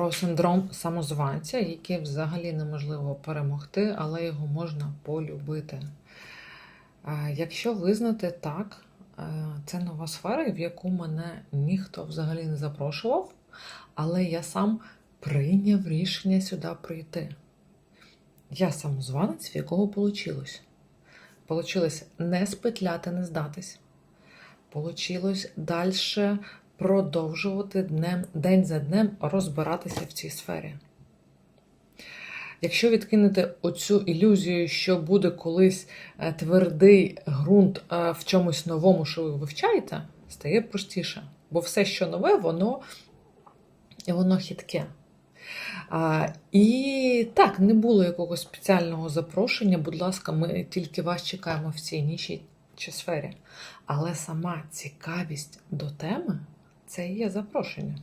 про синдром самозванця, який взагалі неможливо перемогти, але його можна полюбити. Е, Якщо визнати так, е, це нова сфера, в яку мене ніхто взагалі не запрошував, але я сам прийняв рішення сюди прийти. Я самозванець, в якого вийшло. Получилось не спетляти, не здатись. Получилось далі продовжувати днем, день за днем розбиратися в цій сфері. Якщо відкинути оцю ілюзію, що буде колись е, твердий ґрунт е, в чомусь новому, що ви вивчаєте, стає простіше. Бо все, що нове, воно, воно хитке. А, і так, не було якогось спеціального запрошення. Будь ласка, ми тільки вас чекаємо в цій ніші чи сфері. Але сама цікавість до теми це і є запрошення.